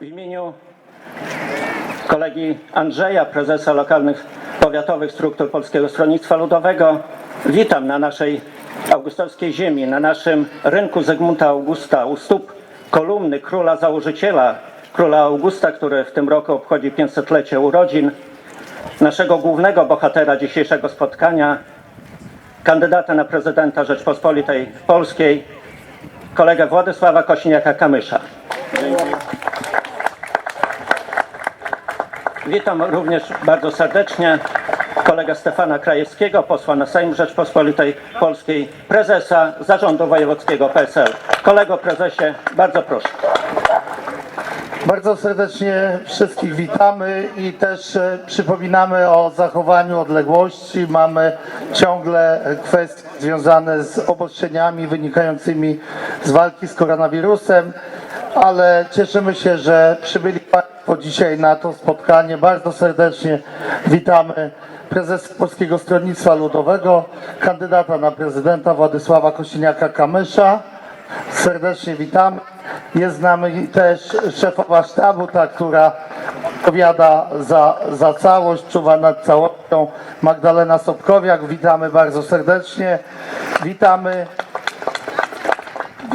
W imieniu kolegi Andrzeja, prezesa lokalnych powiatowych struktur Polskiego Stronnictwa Ludowego, witam na naszej augustowskiej ziemi, na naszym rynku Zygmunta Augusta, u stóp kolumny króla założyciela, króla Augusta, który w tym roku obchodzi 500-lecie urodzin, naszego głównego bohatera dzisiejszego spotkania, kandydata na prezydenta Rzeczpospolitej Polskiej, kolegę Władysława Kosiniaka-Kamysza. Witam również bardzo serdecznie kolegę Stefana Krajewskiego, posła na Sejm Rzeczpospolitej Polskiej, prezesa Zarządu Wojewódzkiego PSL. Kolego prezesie, bardzo proszę. Bardzo serdecznie wszystkich witamy i też e, przypominamy o zachowaniu odległości. Mamy ciągle kwestie związane z obostrzeniami wynikającymi z walki z koronawirusem, ale cieszymy się, że przybyli Państwo dzisiaj na to spotkanie. Bardzo serdecznie witamy prezes Polskiego Stronnictwa Ludowego, kandydata na prezydenta Władysława Kosiniaka-Kamysza. Serdecznie witamy. Jest z nami też szefowa sztabu, ta, która odpowiada za, za całość, czuwa nad całością, Magdalena Sobkowiak. Witamy bardzo serdecznie. Witamy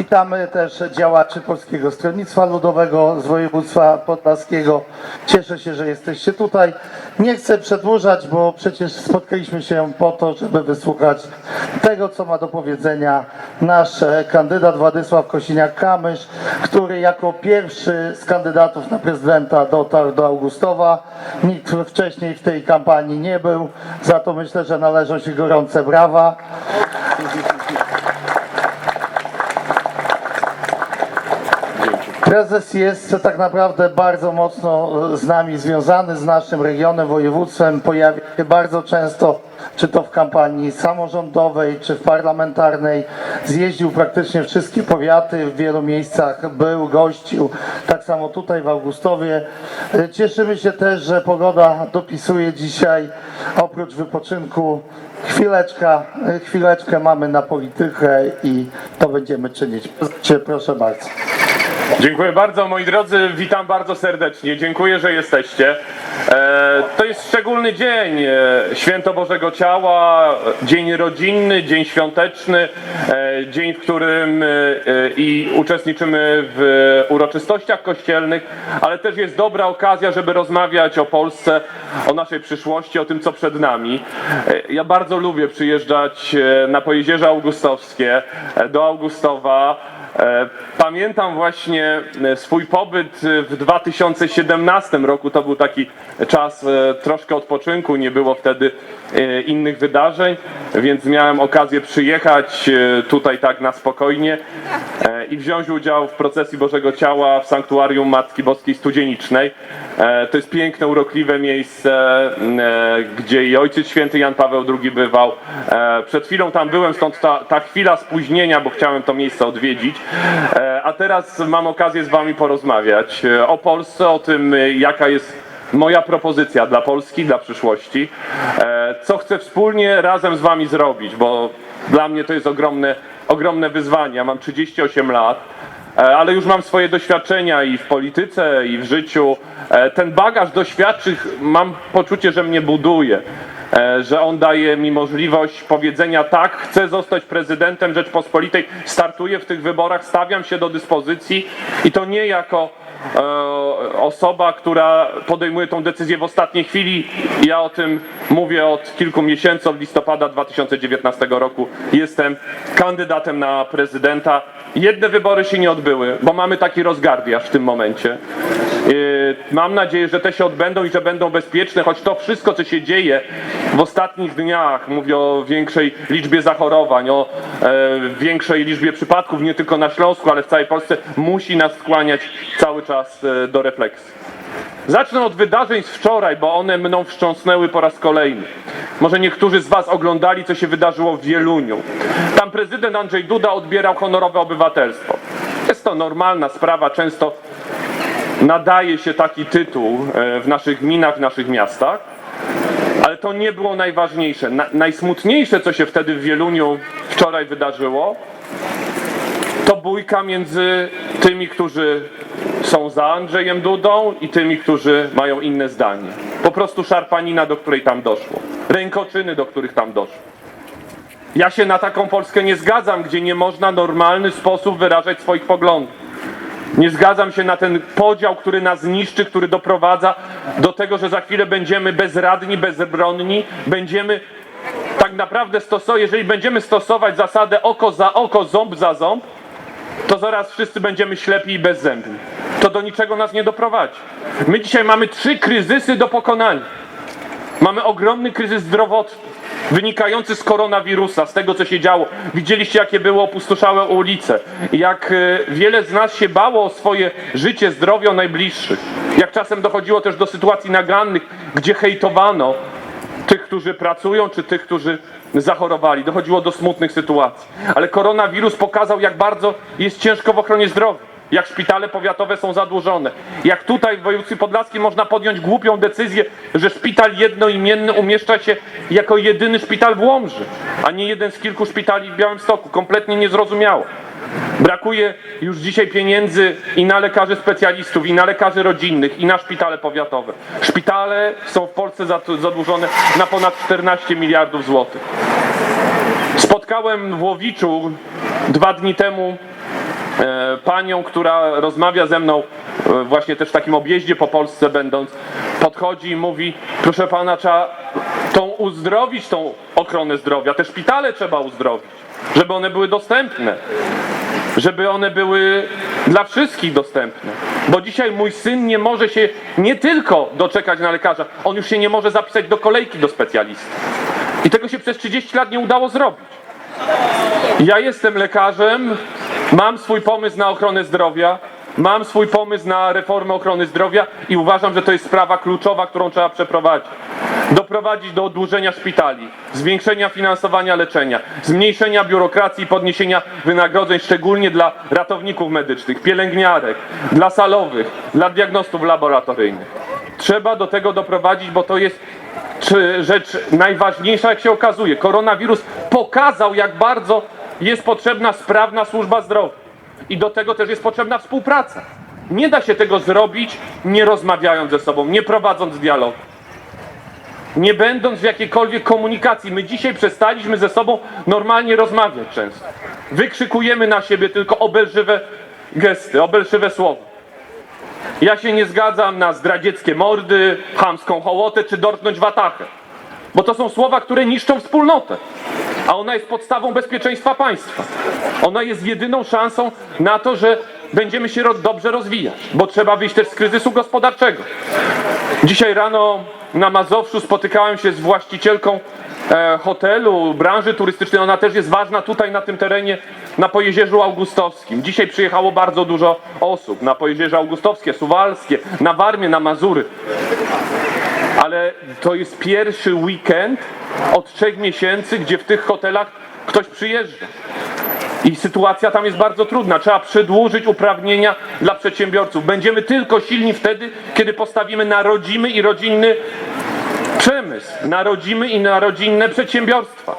Witamy też działaczy Polskiego Stronnictwa Ludowego z województwa podlaskiego. Cieszę się, że jesteście tutaj. Nie chcę przedłużać, bo przecież spotkaliśmy się po to, żeby wysłuchać tego, co ma do powiedzenia nasz e, kandydat Władysław Kosiniak-Kamysz, który jako pierwszy z kandydatów na prezydenta dotarł do Augustowa. Nikt wcześniej w tej kampanii nie był, za to myślę, że należą się gorące brawa. Prezes jest tak naprawdę bardzo mocno z nami związany, z naszym regionem, województwem. Pojawia się bardzo często, czy to w kampanii samorządowej, czy w parlamentarnej. Zjeździł praktycznie wszystkie powiaty, w wielu miejscach był, gościł. Tak samo tutaj w Augustowie. Cieszymy się też, że pogoda dopisuje dzisiaj, oprócz wypoczynku, chwileczka, chwileczkę mamy na politykę i to będziemy czynić. Proszę bardzo. Dziękuję bardzo, moi drodzy, witam bardzo serdecznie. Dziękuję, że jesteście. E, to jest szczególny dzień, e, święto Bożego Ciała, dzień rodzinny, dzień świąteczny, e, dzień, w którym i uczestniczymy w uroczystościach kościelnych, ale też jest dobra okazja, żeby rozmawiać o Polsce, o naszej przyszłości, o tym, co przed nami. Ja bardzo lubię przyjeżdżać na Pojezierze Augustowskie, do Augustowa. Pamiętam właśnie e, swój pobyt e, w 2017 roku. To był taki czas e, troszkę odpoczynku, nie było wtedy innych wydarzeń, więc miałem okazję przyjechać tutaj tak na spokojnie i wziąć udział w procesji Bożego Ciała w Sanktuarium Matki Boskiej Studzienicznej. To jest piękne, urokliwe miejsce, gdzie i Ojciec Święty Jan Paweł II bywał. Przed chwilą tam byłem, stąd ta, ta chwila spóźnienia, bo chciałem to miejsce odwiedzić. A teraz mam okazję z Wami porozmawiać e, o Polsce, o tym, e, jaka jest moja propozycja dla Polski, dla przyszłości. E, Co chcę wspólnie razem z Wami zrobić, bo dla mnie to jest ogromne, ogromne wyzwanie. Ja mam 38 lat. Ale już mam swoje doświadczenia i w polityce, i w życiu. Ten bagaż doświadczych mam poczucie, że mnie buduje, że on daje mi możliwość powiedzenia tak, chcę zostać prezydentem Rzeczpospolitej, startuję w tych wyborach, stawiam się do dyspozycji i to nie jako e, osoba, która podejmuje tą decyzję w ostatniej chwili. Ja o tym mówię od kilku miesięcy, od listopada 2019 roku. Jestem kandydatem na prezydenta. Jedne wybory się nie odbyły, bo mamy taki rozgardiaż w tym momencie. Yy, Mam nadzieję, że te się odbędą i że będą bezpieczne, choć to wszystko, co się dzieje w ostatnich dniach, mówię o większej liczbie zachorowań, o e, większej liczbie przypadków, nie tylko na Śląsku, ale w całej Polsce, musi nas skłaniać cały czas e, do refleksji. Zacznę od wydarzeń z wczoraj, bo one mną wstrząsnęły po raz kolejny. Może niektórzy z Was oglądali, co się wydarzyło w Wieluniu. Tam prezydent Andrzej Duda odbierał honorowe obywatelstwo. Jest to normalna sprawa, często nadaje się taki tytuł e, w naszych gminach, w naszych miastach. Ale to nie było najważniejsze. Na, najsmutniejsze, co się wtedy w Wieluniu wczoraj wydarzyło, to bójka między tymi, którzy są za Andrzejem Dudą i tymi, którzy mają inne zdanie. Po prostu szarpanina, do której tam doszło. Rękoczyny, do których tam doszło. Ja się na taką Polskę nie zgadzam, gdzie nie można w normalny sposób wyrażać swoich poglądów. Nie zgadzam się na ten podział, który nas niszczy, który doprowadza do tego, że za chwilę będziemy bezradni, bezbronni, będziemy tak naprawdę stosować, jeżeli będziemy stosować zasadę oko za oko, ząb za ząb, to zaraz wszyscy będziemy ślepi i bezzębni. To do niczego nas nie doprowadzi. My dzisiaj mamy trzy kryzysy do pokonania. Mamy ogromny kryzys zdrowotny, wynikający z koronawirusa, z tego co się działo. Widzieliście, jakie były opustoszałe ulice, jak e, wiele z nas się bało o swoje życie, zdrowie o najbliższych. Jak czasem dochodziło też do sytuacji nagannych, gdzie hejtowano tych, którzy pracują, czy tych, którzy zachorowali. Dochodziło do smutnych sytuacji. Ale koronawirus pokazał, jak bardzo jest ciężko w ochronie zdrowia. Jak szpitale powiatowe są zadłużone. Jak tutaj w województwie podlaskim można podjąć głupią decyzję, że szpital jednoimienny umieszcza się jako jedyny szpital w Łomży, a nie jeden z kilku szpitali w Białymstoku. Kompletnie niezrozumiałe. Brakuje już dzisiaj pieniędzy i na lekarzy specjalistów, i na lekarzy rodzinnych, i na szpitale powiatowe. Szpitale są w Polsce zadłużone na ponad 14 miliardów złotych. Spotkałem w Łowiczu dwa dni temu panią, która rozmawia ze mną e, właśnie też w takim objeździe po Polsce będąc, podchodzi i mówi, proszę pana, trzeba tą uzdrowić tą ochronę zdrowia, te szpitale trzeba uzdrowić, żeby one były dostępne żeby one były dla wszystkich dostępne. Bo dzisiaj mój syn nie może się nie tylko doczekać na lekarza, on już się nie może zapisać do kolejki do specjalisty. I tego się przez 30 lat nie udało zrobić. Ja jestem lekarzem, mam swój pomysł na ochronę zdrowia, mam swój pomysł na reformę ochrony zdrowia i uważam, że to jest sprawa kluczowa, którą trzeba przeprowadzić. Doprowadzić do odłużenia szpitali, zwiększenia finansowania leczenia, zmniejszenia biurokracji i podniesienia wynagrodzeń, szczególnie dla ratowników medycznych, pielęgniarek, dla salowych, dla diagnostów laboratoryjnych. Trzeba do tego doprowadzić, bo to jest rzecz najważniejsza, jak się okazuje. Koronawirus pokazał, jak bardzo jest potrzebna sprawna służba zdrowia. I do tego też jest potrzebna współpraca. Nie da się tego zrobić, nie rozmawiając ze sobą, nie prowadząc dialogu. Nie będąc w jakiejkolwiek komunikacji. My dzisiaj przestaliśmy ze sobą normalnie rozmawiać często. Wykrzykujemy na siebie tylko obelżywe gesty, obelżywe słowa. Ja się nie zgadzam na zdradzieckie mordy, chamską hołotę czy dortnąć watachę. Bo to są słowa, które niszczą wspólnotę. A ona jest podstawą bezpieczeństwa państwa. Ona jest jedyną szansą na to, że będziemy się dobrze rozwijać. Bo trzeba wyjść też z kryzysu gospodarczego. Dzisiaj rano na Mazowszu spotykałem się z właścicielką e, hotelu, branży turystycznej. Ona też jest ważna tutaj na tym terenie, na Pojezierzu Augustowskim. Dzisiaj przyjechało bardzo dużo osób na Pojezierze Augustowskie, Suwalskie, na Warmię, na Mazury. Ale to jest pierwszy weekend od trzech miesięcy, gdzie w tych hotelach ktoś przyjeżdża. I sytuacja tam jest bardzo trudna. Trzeba przedłużyć uprawnienia dla przedsiębiorców. Będziemy tylko silni wtedy, kiedy postawimy na rodzimy i rodzinny przemysł, na rodzimy i na rodzinne przedsiębiorstwa,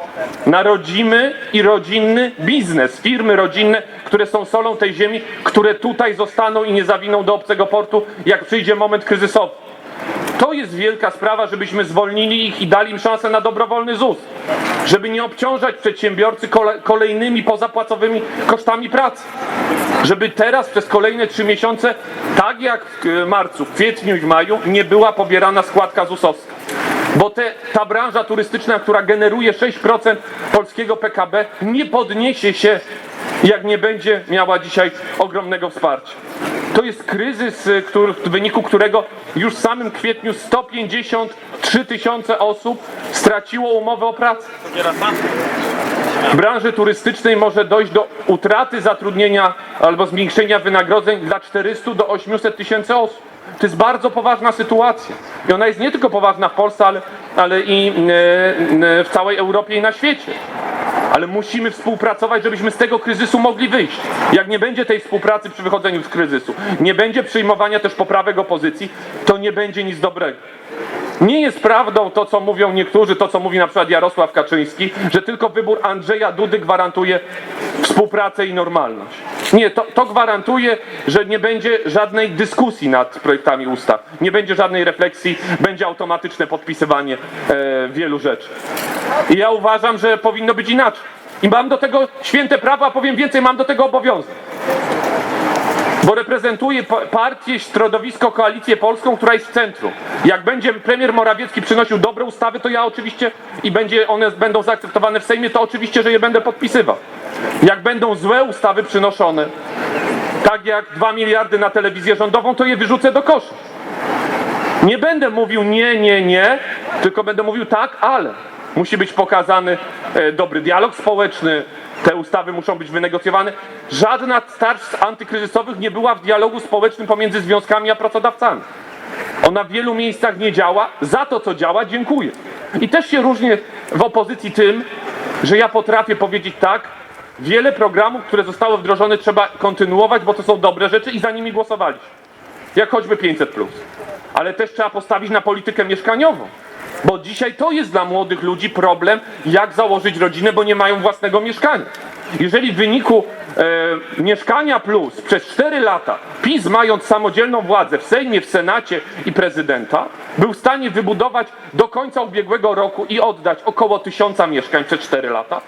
na rodzimy i rodzinny biznes, firmy rodzinne, które są solą tej ziemi, które tutaj zostaną i nie zawiną do obcego portu, jak przyjdzie moment kryzysowy. To jest wielka sprawa, żebyśmy zwolnili ich i dali im szansę na dobrowolny ZUS. Żeby nie obciążać przedsiębiorcy kole- kolejnymi pozapłacowymi kosztami pracy. Żeby teraz przez kolejne trzy miesiące, tak jak w e, marcu, w kwietniu i w maju, nie była pobierana składka ZUS-owska. Bo te, ta branża turystyczna, która generuje 6% polskiego PKB, nie podniesie się, jak nie będzie miała dzisiaj ogromnego wsparcia. To jest kryzys, y, który, w wyniku którego już w samym kwietniu 153 tysiące osób straciło umowę o pracę. W branży turystycznej może dojść do utraty zatrudnienia albo zmniejszenia wynagrodzeń dla 400 do 800 tysięcy osób. To jest bardzo poważna sytuacja. I ona jest nie tylko poważna w Polsce, ale, ale i e, e, w całej Europie i na świecie. Ale musimy współpracować, żebyśmy z tego kryzysu mogli wyjść. Jak nie będzie tej współpracy przy wychodzeniu z kryzysu, nie będzie przyjmowania też poprawek opozycji, to nie będzie nic dobrego. Nie jest prawdą to, co mówią niektórzy, to, co mówi na przykład Jarosław Kaczyński, że tylko wybór Andrzeja Dudy gwarantuje współpracę i normalność. Nie, to, to gwarantuje, że nie będzie żadnej dyskusji nad projektami ustaw, nie będzie żadnej refleksji, będzie automatyczne podpisywanie e, wielu rzeczy. I ja uważam, że powinno być inaczej. I mam do tego święte prawo, a powiem więcej, mam do tego obowiązek. Bo reprezentuję pa- partię, środowisko, koalicję polską, która jest w centrum. Jak będzie premier Morawiecki przynosił dobre ustawy, to ja oczywiście i będzie one będą zaakceptowane w Sejmie, to oczywiście, że je będę podpisywał. Jak będą złe ustawy przynoszone, tak jak 2 miliardy na telewizję rządową, to je wyrzucę do kosza. Nie będę mówił nie, nie, nie, tylko będę mówił tak, ale. Musi być pokazany e, dobry dialog społeczny, te ustawy muszą być wynegocjowane. Żadna z tarcz antykryzysowych nie była w dialogu społecznym pomiędzy związkami a pracodawcami. Ona w wielu miejscach nie działa. Za to, co działa, dziękuję. I też się różnię w opozycji tym, że ja potrafię powiedzieć tak, wiele programów, które zostały wdrożone, trzeba kontynuować, bo to są dobre rzeczy i za nimi głosowaliśmy jak choćby 500. Ale też trzeba postawić na politykę mieszkaniową. Bo dzisiaj to jest dla młodych ludzi problem, jak założyć rodzinę, bo nie mają własnego mieszkania. Jeżeli w wyniku e, mieszkania plus przez 4 lata PiS, mając samodzielną władzę w Sejmie, w Senacie i prezydenta, był w stanie wybudować do końca ubiegłego roku i oddać około tysiąca mieszkań przez 4 lata,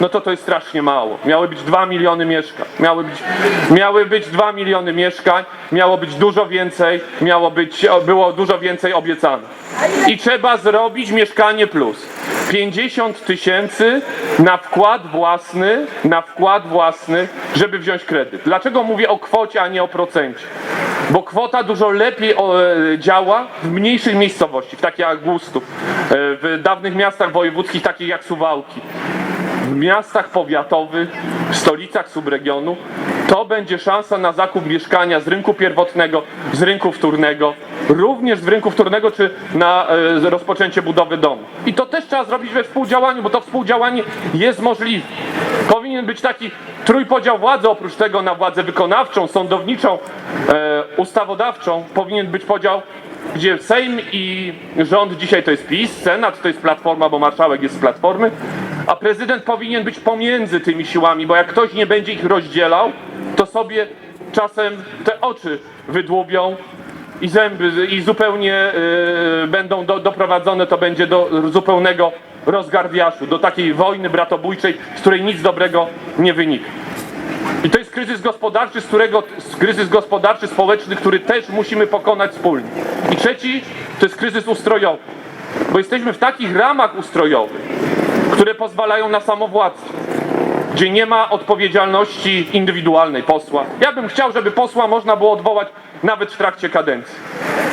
no to to jest strasznie mało. Miały być 2 miliony mieszkań. Miały być, miały być 2 miliony mieszkań, miało być dużo więcej, miało być, było dużo więcej obiecane. I trzeba zrobić mieszkanie plus. 50 tysięcy na wkład własny, na wkład własny, żeby wziąć kredyt. Dlaczego mówię o kwocie, a nie o procencie? Bo kwota dużo lepiej e, działa w mniejszych miejscowości, w takich jak Głustów, e, w dawnych miastach wojewódzkich, takich jak Suwałki w miastach powiatowych, w stolicach subregionu, to będzie szansa na zakup mieszkania z rynku pierwotnego, z rynku wtórnego, również z rynku wtórnego, czy na e, rozpoczęcie budowy domu. I to też trzeba zrobić we współdziałaniu, bo to współdziałanie jest możliwe. Powinien być taki trójpodział władzy, oprócz tego na władzę wykonawczą, sądowniczą, e, ustawodawczą, powinien być podział gdzie Sejm i rząd dzisiaj to jest PiS, Senat to jest Platforma, bo marszałek jest z Platformy, a prezydent powinien być pomiędzy tymi siłami, bo jak ktoś nie będzie ich rozdzielał, to sobie czasem te oczy wydłubią i zęby i zupełnie y, będą do, doprowadzone, to będzie do zupełnego rozgardiaszu, do takiej wojny bratobójczej, z której nic dobrego nie wynika. I to jest kryzys gospodarczy, z którego kryzys gospodarczy, społeczny, który też musimy pokonać wspólnie. I trzeci to jest kryzys ustrojowy. Bo jesteśmy w takich ramach ustrojowych, które pozwalają na samowładztwo, gdzie nie ma odpowiedzialności indywidualnej posła. Ja bym chciał, żeby posła można było odwołać nawet w trakcie kadencji.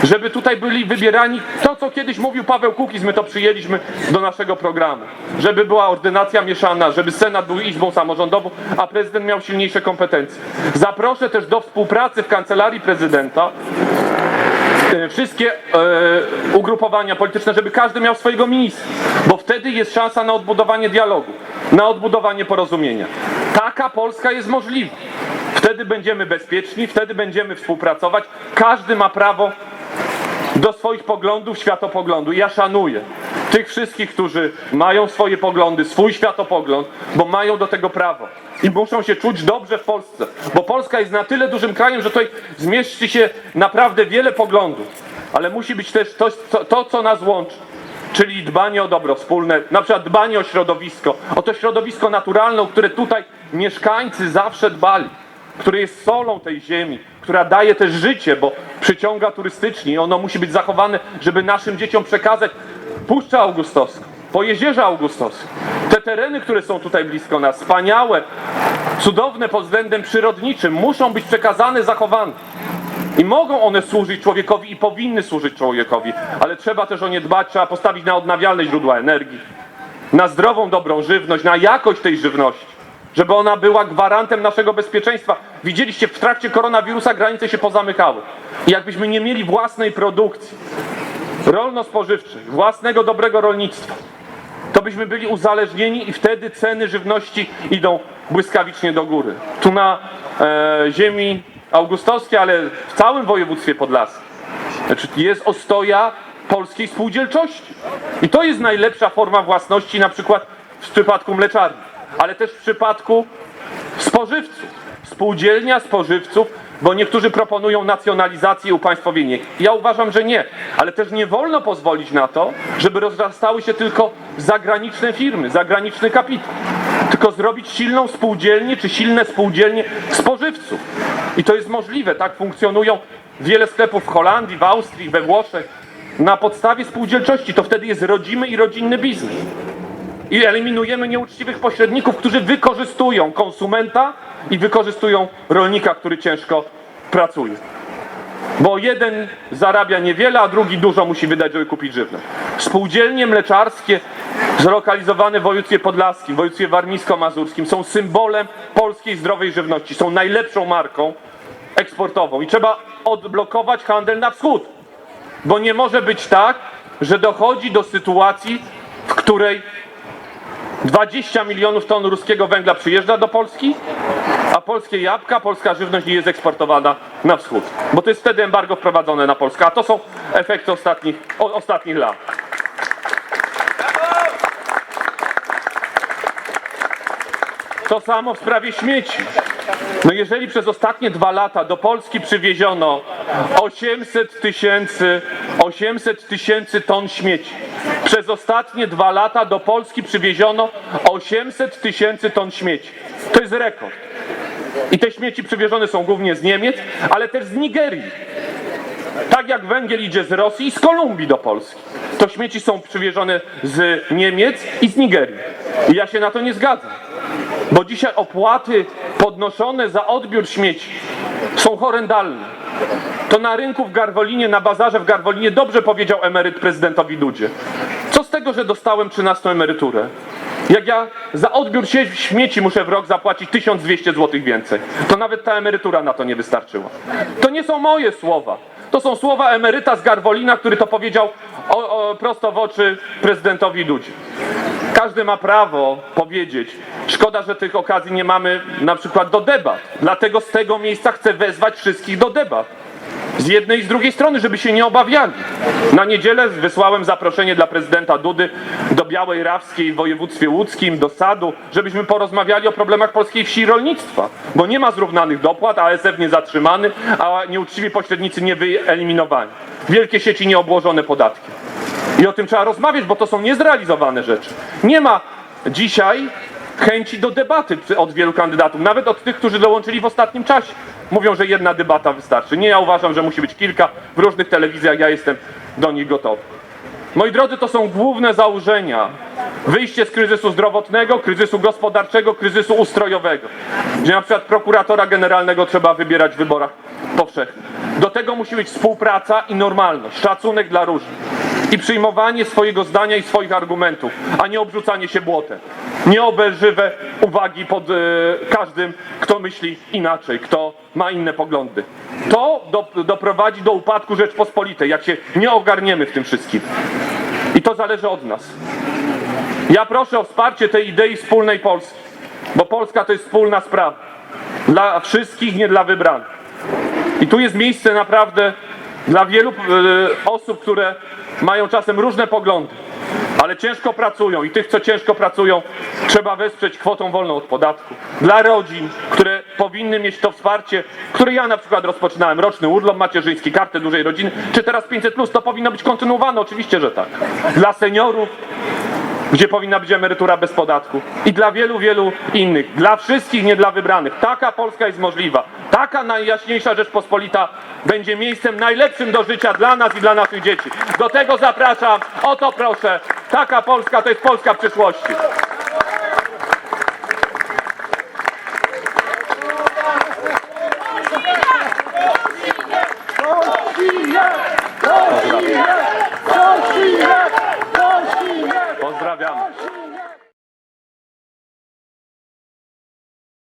Żeby tutaj byli wybierani to, co kiedyś mówił Paweł Kukiz, my to przyjęliśmy do naszego programu. Żeby była ordynacja mieszana, żeby Senat był izbą samorządową, a prezydent miał silniejsze kompetencje. Zaproszę też do współpracy w kancelarii prezydenta wszystkie e, ugrupowania polityczne, żeby każdy miał swojego ministra, bo wtedy jest szansa na odbudowanie dialogu, na odbudowanie porozumienia. Taka Polska jest możliwa. Wtedy będziemy bezpieczni, wtedy będziemy współpracować. Każdy ma prawo do swoich poglądów, światopoglądu. Ja szanuję tych wszystkich, którzy mają swoje poglądy, swój światopogląd, bo mają do tego prawo. I muszą się czuć dobrze w Polsce, bo Polska jest na tyle dużym krajem, że tutaj zmieści się naprawdę wiele poglądów, ale musi być też to, to, co nas łączy. Czyli dbanie o dobro wspólne, na przykład dbanie o środowisko, o to środowisko naturalne, o które tutaj mieszkańcy zawsze dbali które jest solą tej ziemi, która daje też życie, bo przyciąga turystycznie i ono musi być zachowane, żeby naszym dzieciom przekazać Puszczę Augustowską, Pojezierze Augustowskie. Te tereny, które są tutaj blisko nas, wspaniałe, cudowne pod względem przyrodniczym, muszą być przekazane, zachowane. I mogą one służyć człowiekowi i powinny służyć człowiekowi, ale trzeba też o nie dbać, trzeba postawić na odnawialne źródła energii, na zdrową, dobrą żywność, na jakość tej żywności żeby ona była gwarantem naszego bezpieczeństwa. Widzieliście, w trakcie koronawirusa granice się pozamykały. I jakbyśmy nie mieli własnej produkcji rolno-spożywczej, własnego dobrego rolnictwa, to byśmy byli uzależnieni i wtedy ceny żywności idą błyskawicznie do góry. Tu na e, ziemi augustowskiej, ale w całym województwie podlaskim znaczy jest ostoja polskiej spółdzielczości. I to jest najlepsza forma własności, na przykład w przypadku mleczarni, ale też w przypadku spożywców. spółdzielnia spożywców, bo niektórzy proponują nacjonalizację i upaństwowienie. Ja uważam, że nie, ale też nie wolno pozwolić na to, żeby rozrastały się tylko zagraniczne firmy, zagraniczny kapitał. Tylko zrobić silną spółdzielnię czy silne spółdzielnie spożywców. I to jest możliwe, tak funkcjonują wiele sklepów w Holandii, w Austrii, we Włoszech. Na podstawie spółdzielczości to wtedy jest rodzimy i rodzinny biznes i eliminujemy nieuczciwych pośredników, którzy wykorzystują konsumenta i wykorzystują rolnika, który ciężko pracuje. Bo jeden zarabia niewiele, a drugi dużo musi wydać, żeby kupić żywność. Spółdzielnie mleczarskie zlokalizowane w województwie podlaskim, w województwie warmińsko-mazurskim są symbolem polskiej zdrowej żywności. Są najlepszą marką eksportową i trzeba odblokować handel na wschód. Bo nie może być tak, że dochodzi do sytuacji, w której 20 milionów ton ruskiego węgla przyjeżdża do Polski, a polskie jabłka, polska żywność nie jest eksportowana na wschód. Bo to jest wtedy embargo wprowadzone na Polskę, a to są efekty ostatnich, o, ostatnich lat. To samo w sprawie śmieci. No jeżeli przez ostatnie dwa lata do Polski przywieziono 800 tysięcy 800 tysięcy ton śmieci. Przez ostatnie dwa lata do Polski przywieziono 800 tysięcy ton śmieci. To jest rekord. I te śmieci przywiezione są głównie z Niemiec, ale też z Nigerii. Tak jak węgiel idzie z Rosji i z Kolumbii do Polski. To śmieci są przywiezione z Niemiec i z Nigerii. I ja się na to nie zgadzam. Bo dzisiaj opłaty podnoszone za odbiór śmieci są horrendalne. To na rynku w Garwolinie, na bazarze w Garwolinie dobrze powiedział emeryt prezydentowi Dudzie. Tego, że dostałem 13 emeryturę? Jak ja za odbiór śmieci muszę w rok zapłacić 1200 zł więcej, to nawet ta emerytura na to nie wystarczyła. To nie są moje słowa. To są słowa emeryta z Garwolina, który to powiedział o, o, prosto w oczy prezydentowi Dudzie. Każdy ma prawo powiedzieć. Szkoda, że tych okazji nie mamy na przykład do debat. Dlatego z tego miejsca chcę wezwać wszystkich do debat. Z jednej i z drugiej strony, żeby się nie obawiali. Na niedzielę wysłałem zaproszenie dla prezydenta Dudy do Białej Rawskiej w województwie łódzkim, do Sadu, żebyśmy porozmawiali o problemach polskiej wsi i rolnictwa. Bo nie ma zrównanych dopłat, ASF nie zatrzymany, a nieuczciwi pośrednicy nie wyeliminowani. Wielkie sieci nieobłożone podatkiem. I o tym trzeba rozmawiać, bo to są niezrealizowane rzeczy. Nie ma dzisiaj chęci do debaty od wielu kandydatów, nawet od tych, którzy dołączyli w ostatnim czasie. Mówią, że jedna debata wystarczy. Nie, ja uważam, że musi być kilka w różnych telewizjach, ja jestem do nich gotowy. Moi drodzy, to są główne założenia. Wyjście z kryzysu zdrowotnego, kryzysu gospodarczego, kryzysu ustrojowego. Gdzie na przykład prokuratora generalnego trzeba wybierać w wyborach powszechnych. Do tego musi być współpraca i normalność, szacunek dla różnych. I przyjmowanie swojego zdania i swoich argumentów, a nie obrzucanie się błotem. Nieobelżywe uwagi pod e, każdym, kto myśli inaczej, kto ma inne poglądy. To do, doprowadzi do upadku Rzeczpospolitej, jak się nie ogarniemy w tym wszystkim. I to zależy od nas. Ja proszę o wsparcie tej idei wspólnej Polski, bo Polska to jest wspólna sprawa. Dla wszystkich, nie dla wybranych. I tu jest miejsce naprawdę dla wielu e, osób, które mają czasem różne poglądy, ale ciężko pracują i tych, co ciężko pracują, trzeba wesprzeć kwotą wolną od podatku. Dla rodzin, które powinny mieć to wsparcie, które ja na przykład rozpoczynałem, roczny urlop macierzyński, kartę dużej rodziny, czy teraz 500+, plus, to powinno być kontynuowane, oczywiście, że tak. Dla seniorów, gdzie powinna być emerytura bez podatku. I dla wielu, wielu innych. Dla wszystkich, nie dla wybranych. Taka Polska jest możliwa. Taka najjaśniejsza Rzeczpospolita będzie miejscem najlepszym do życia dla nas i dla naszych dzieci. Do tego zapraszam. O to proszę. Taka Polska to jest Polska przyszłości.